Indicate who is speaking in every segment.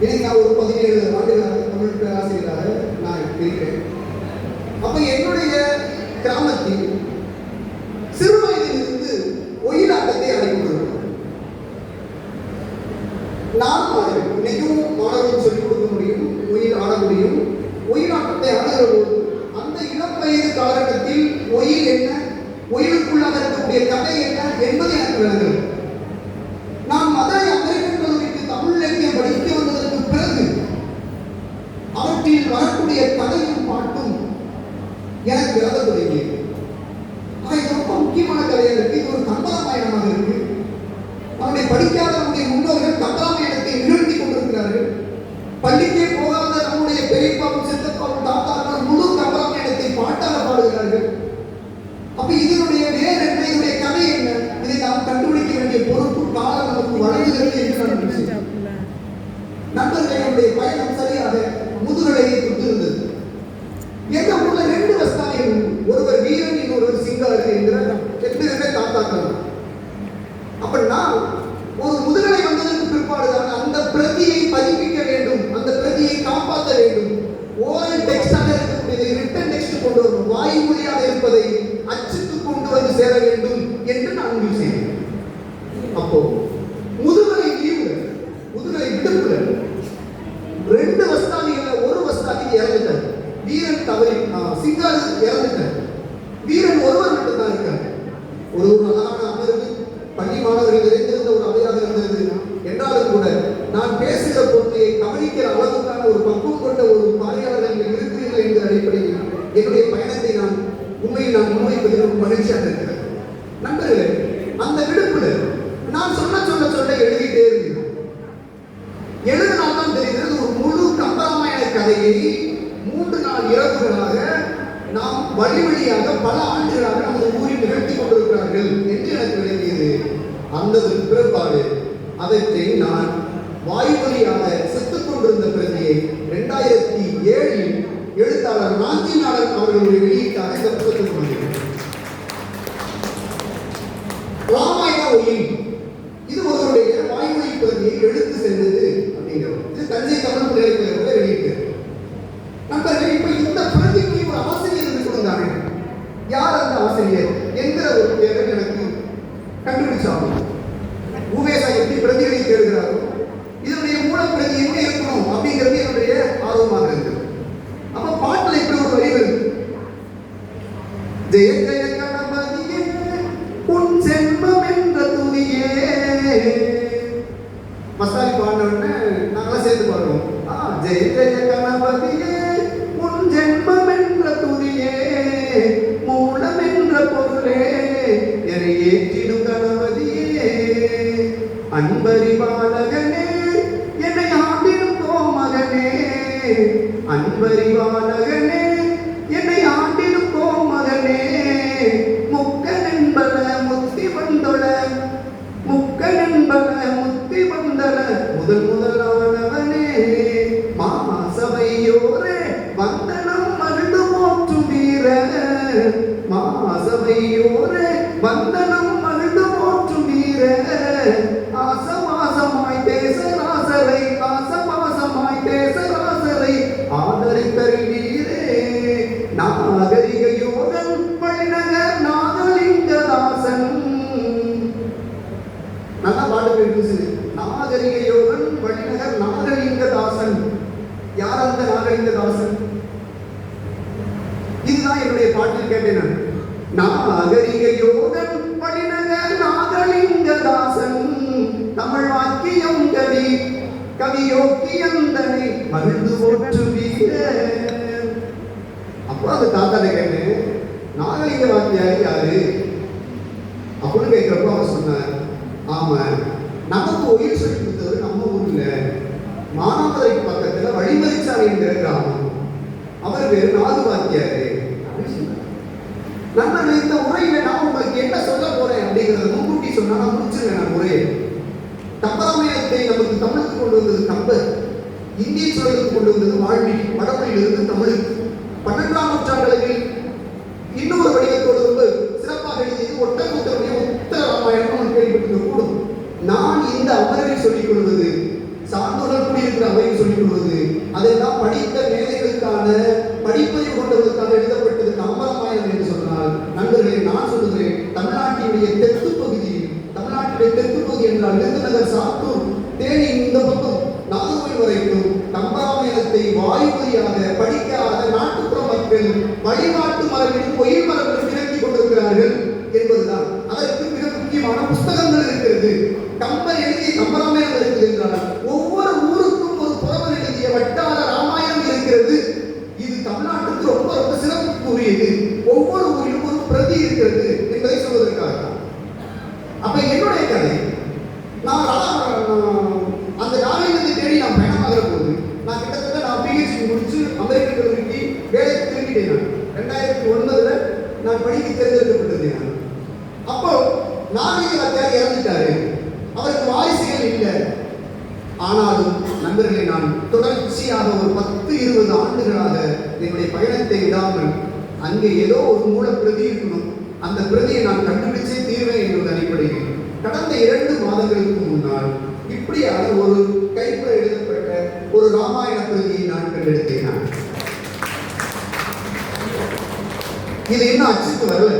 Speaker 1: இன்னைக்கு நான் ஒரு பதினேழு ஆண்டுகளாக தமிழ் பேராசிரியராக நான் இருக்கிறேன். அப்ப என்னுடைய கிராமத்தில் சிறு வயதிலிருந்து ஒயிலாட்டத்தை அடைந்துள்ளோம் நான் மாணவன் இன்னைக்கும் சொல்லிக் கொடுக்க முடியும் ஒயில் ஆட முடியும். ஒயிலாட்டத்தை ஆடுகிற போது அந்த இளம் வயது காலகட்டத்தில் ஒயில் என்ன? ஒயிலுக்குள்ளாக இருக்கக்கூடிய கதை என்ன? என்பதை எனக்கு விளங்குகிறது. படிக்காத நம்முடைய முன்னோர்கள் கம்பராமாயணத்தை நிகழ்த்தி கொண்டிருக்கிறார்கள் பள்ளிக்கே போகாத நம்முடைய பெரியப்பாவும் சித்தப்பாவும் தாத்தாக்கள் முழு கம்பராமாயணத்தை பாட்டாக பாடுகிறார்கள் அப்ப இதனுடைய வேர் என்ன இதனுடைய கதை என்ன இதை நாம் கண்டுபிடிக்க வேண்டிய பொறுப்பு காலம் நமக்கு வழங்குகிறது என்று நான் நினைக்கிறேன் நண்பர்களுடைய பயணம் சரியாக முதுகலையை தொட்டிருந்தது எங்க ஊர்ல ரெண்டு வஸ்தானிகள் உண்டு. ஒருவர் வீரன் இன்னொருவர் சிங்காரு என்கிற ரெண்டு பேருமே தாத்தாக்கள் அப்ப நான் ஒரு முதுகலை வந்ததற்கு பிற்பாடுதான் அந்த பிரதியை பதிப்பிக்க வேண்டும் அந்த பிரதியை காப்பாற்ற வேண்டும் ஓரல் டெக்ஸ்டாக இருக்கக்கூடியதை ரிட்டன் டெக்ஸ்ட் கொண்டு வரணும் வாய்மொழியாக இருப்பதை அச்சுக்கு கொண்டு வந்து சேர வேண்டும் என்று நான் முடிவு செய்தேன். அப்போ முதுகலை லீவுல முதுகலை விடுப்புல ரெண்டு வஸ்தாதிகள்ல ஒரு வஸ்தாதி இறந்துட்டார். வீரன் தவறி ஆ, இறந்துட்டார். வீரன் ஒருவர் மட்டும்தான் இருக்கார் ஒரு ஒரு அழகான அமர்வு பள்ளி மாணவர்கள் நிறைந்திருந்த ஒரு அவையாக இருந்தது என்றாலும் கூட நான் பேசுகிற பொருளையை கவனிக்கிற அளவுக்கான ஒரு பக்குவம் கொண்ட ஒரு பார்வையாளர்கள் இங்கே இருக்கிறீர்கள் என்கிற அடிப்படையில் என்னுடைய பயணத்தை நான் உண்மையில் நான் முன்வைப்பதில் ரொம்ப மகிழ்ச்சியாக இருக்கிறேன் நண்பர்களே அந்த விடுப்புல நான் சொல்ல சொல்ல சொல்ல எழுதிட்டே இருந்தேன் எழுதினால் தான் தெரிகிறது ஒரு முழு கம்பராமாயண கதையை இறப்புகளாக நாம் வழி வழியாக பல ஆண்டுகளாக நமது ஊரில் நிகழ்த்தி கொண்டிருக்கிறார்கள் என்று எனக்கு விளங்கியது. அந்த பிறப்பாடு. அதற்கு நான் வாய்மொழியாக செத்துக் கொண்டிருந்த பிரதியை இரண்டாயிரத்தி ஏழில் எழுத்தாளர் நாஞ்சிநாதன் அவர்களுடைய வெளியீட்டாக இந்த புத்தகத்தில் வந்தேன் ராமாயண ஒயில் இது ஒருவருடைய வாய்மொழி பிரதியை எடுத்து சென்றது அப்படிங்கிறது இது தஞ்சை தமிழ் நிலையத்தில் வெளியிட்டு நண்பர்கள் இப்ப இந்த பிரதிக்கு ஒரு ஆசிரியர் என்று கொடுத்தாங்க யார் அந்த முத்தி வந்தல முதல் அப்போ அந்த தாத்தாட்ட கேட்டேன் நாகலிங்க வாத்தியார் யாரு? அப்படின்னு கேட்கிறப்ப அவர் சொன்னார் ஆமா நமக்கு உயிர் சொல்லி கொடுத்தவர் நம்ம ஊர்ல மானாமதுரைக்கு பக்கத்துல வழிமறிச்சாலை என்கிற கிராமம். அவர் பேரு நாது வாத்தியாரு அப்படின்னு சொன்னார். நண்பர்கள் இந்த உரையில நான் உங்களுக்கு என்ன சொல்ல போறேன் அப்படிங்கிறத முன்கூட்டி சொன்னா நான் முடிச்சிருவேன் நான் உரையை. கம்பராமாயணத்தை நமக்கு தமிழுக்கு கொண்டு வந்தது கம்பர் இந்திய சூழலுக்கு கொண்டு வந்தது வாழ்வி வடமொழியிலிருந்து தமிழுக்கு பன்னெண்டாம் பகுதி என்றால் விருதுநகர் சாத்தூர் தேனி இந்த பக்கம் நாகூர் வரைக்கும் கம்பராமாயணத்தை வாய்மொழியாக படிக்காத நாட்டுப்புற மக்கள் வழிபாட்டு மரபிலும் பொயில் மரபிலும் விளக்கி கொண்டிருக்கிறார்கள் என்பதுதான். அதற்கு மிக முக்கியமான புஸ்தகங்கள் இருக்கிறது கம்பர் எழுதிய கம்பராமாயணம் இருக்குது என்றால் ஒவ்வொரு ஊருக்கும் ஒரு புறவர் எழுதிய வட்டார ராமாயணம் இருக்கிறது இது தமிழ்நாட்டுக்கு ரொம்ப ரொம்ப சிறப்புக்குரியது ஒவ்வொரு ஊரிலும் ஒரு பிரதி இருக்கிறது என்பதை சொல்வதற்காக தான். அப்ப என்னுடைய கதை நான் ரா- நான் அந்த நாகரிகத்தை தேடி நான் பயணமாகிற போது நான் கிட்டத்தட்ட நான் பிஹெச்டி முடிச்சு அமெரிக்க கல்லூரிக்கு வேலைக்கு திரும்பிட்டேன் நான் ரெண்டாயிரத்தி ஒன்பதுல நான் படிக்க தேர்ந்தெடுக்கப்பட்டிருந்தேன் நான் அப்போ நாகரிக வாத்தியார் இறந்துட்டாரு அவருக்கு வாரிசுகள் இல்லை ஆனாலும் நண்பர்களே நான் தொடர்ச்சியாக ஒரு பத்து இருபது ஆண்டுகளாக என்னுடைய பயணத்தை விடாமல் அங்கே ஏதோ ஒரு மூல பிரதி இருக்கணும். அந்த பிரதியை நான் கண்டுபிடிச்சே தீர்வேன் என்பது அடிப்படையில். கடந்த இரண்டு மாதங்களுக்கு முன்னால் இப்படியாக ஒரு கைப்புற எழுதப்பட்ட ஒரு ராமாயண பிரதியை நான் கண்டெடுத்தேன். இது இன்னும் அச்சுக்கு வரல?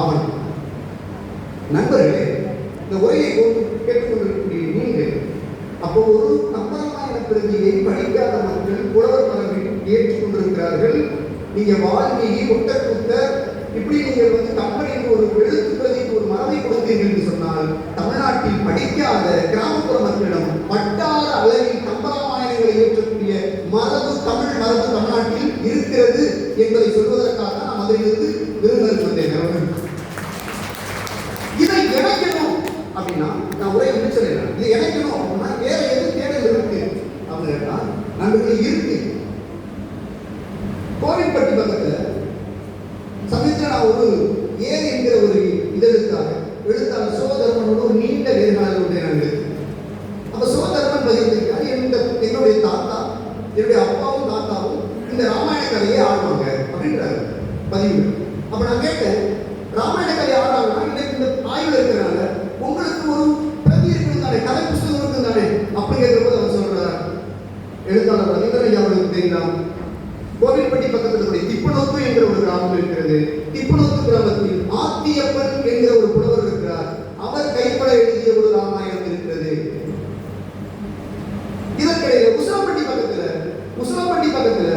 Speaker 1: டாக்குமெண்ட் நண்பர்களே இந்த உரையை கொண்டு கேட்டுக்கொண்டிருக்கக்கூடிய நீங்கள் அப்போ ஒரு கம்பராமாயண பிரதியை படிக்காத மக்கள் புலவர் மரபில் ஏற்றுக்கொண்டிருக்கிறார்கள். நீங்க வால்மீகி ஒட்டக்குத்தர் இப்படி நீங்கள் வந்து கம்பெனிக்கு ஒரு எழுத்து பிரதிக்கு ஒரு மரபை கொடுத்தீர்கள் என்று சொன்னால் தமிழ்நாட்டில் படிக்காத கிராமப்புற மக்களிடம் வட்டார அளவில் கம்பராமாயணங்களை ஏற்றக்கூடிய மரபு தமிழ் மரபு தமிழ்நாட்டில் இருக்கிறது என்பதை சொல்வதற்காக நாம் அதிலிருந்து விருதுநகர் வந்தேன் அவர்கள் இதை இணைக்கணும் அப்படின்னா நான் உரையை முடிச்சிடறேன் இதை இணைக்கணும் அப்படின்னா வேற எது தேடல் இருக்கு அப்படின்னு கேட்டா நண்பர்கள் இருக்கு கோவில்பட்டி பக்கத்துல சமயத்துல நான் ஒரு ஏர் என்கிற ஒரு இதழுக்காக எழுத்தாளர் சிவதர்மனோட ஒரு நீண்ட நேர்காணல் ஒன்றை நான் அப்ப சிவதர்மன் பகிர்ந்திருக்கார் இந்த என்னுடைய தாத்தா என்னுடைய அப்பாவும் தாத்தாவும் இந்த ராமாயண கதையை ஆடுவாங்க அப்படின்றாரு. பதிவு. அப்ப நான் கேட்டேன் ராமாயண கதை ஆடுறாங்கன்னா இன்னைக்கு இந்த ஆய்வு இருக்கிறனால உங்களுக்கு ஒரு பிரதி இருக்குது தானே கதை புஸ்தகம் இருக்குது தானே அப்படி கேட்கும்போது அவர் சொல்றார் எழுத்தாளர் ரவீந்திரன் ஐயா அவர்களுக்கு தெரியுமா கோவில்பட்டி பக்கத்தில் இருக்கக்கூடிய திப்பனோத்து என்கிற ஒரு கிராமம் இருக்கிறது திப்பனோத்து கிராமத்தில் ஆத்தியப்பன் என்கிற ஒரு புலவர் இருக்கிறார் அவர் கைப்பட எழுதிய ஒரு ராமாயணம் இருக்கிறது இதற்கிடையில உசிலம்பட்டி பக்கத்துல உசிலம்பட்டி பக்கத்துல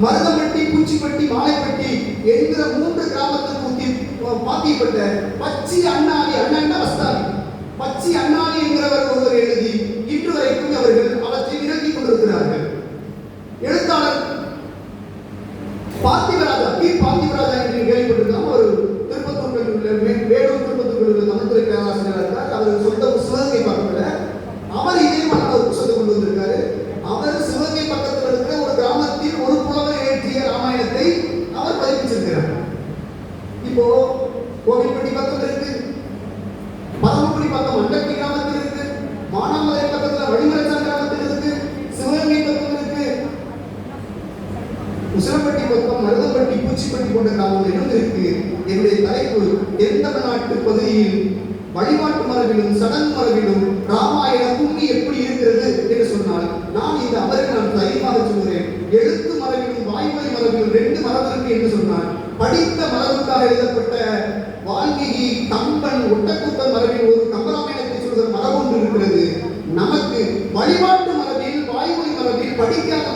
Speaker 1: மருதம்பட்டி பூச்சிப்பட்டி மாலைப்பட்டி என்கிற மூன்று கிராமத்துக்கு ஊத்தி பாத்தியப்பட்ட பச்சி அண்ணாவி அண்ணன் வஸ்தாவி பச்சி அண்ணாவி என்கிறவர் ஒருவர் எழுதி இன்று வரைக்கும் அவர்கள் அவற்றை விரட்டி கொண்டிருக்கிறார்கள். எழுத்தாளர் பார்த்திவராஜா பி. பார்த்திவராஜா என்று கேள்விப்பட்டிருக்கலாம் ஒரு திருப்பத்தூர் உள்ள வே- வேலூர் திருப்பத்தூர் உள்ள தமிழ்துறை பேராசிரியர் இருந்தார் அவர் சொந்த சிவகங்கை பக்கத்துல அவர் இதே மாதிரி ஒரு புத்தகத்தை கொண்டு வந்திருக்காரு அவர் சிவகங்கை பக்கத்தில் இருக்கிற ஒரு கிராமத்தில் ஒரு புலவர் இயற்றிய ராமாயணத்தை அவர் பதிப்பிச்சிருக்கிறார் இப்போ கோவில்பட்டி பக்கம் இருக்கு பரமக்குடி பக்கம் மண்டக்கி கிராமத்தில் இருக்கு மானாமதுரை பக்கத்துல வழிமலைச்சான் கிராமத்தில் இருக்கு சிவகங்கை பக்கம் இருக்கு உசிலம்பட்டி பக்கம் மருதம்பட்டி பூச்சிப்பட்டி போன்ற கிராமங்களிலும் இருக்கு என்னுடைய தலைப்பு தென் பகுதியில் வழிபாட்டு மரபிலும் சடங்கு மரபிலும் ராமாயணம் பூமி எப்படி இருக்கிறது என்று சொன்னால் நான் இந்த அவருக்கு நான் தைரியமாக சொல்கிறேன். எழுத்து மரபிலும் வாய்மொழி மரபிலும் ரெண்டு மரபு இருக்கு என்று சொன்னால் படித்த மரபுக்காக எழுதப்பட்ட வால்மீகி கம்பன் ஒட்டக்கூத்தன் மரபில் ஒரு கம்பராமாயணத்தை சொல்கிற மரபு ஒன்று இருக்கிறது. நமக்கு வழிபாட்டு மரபில் வாய்மொழி மரபில் படிக்காத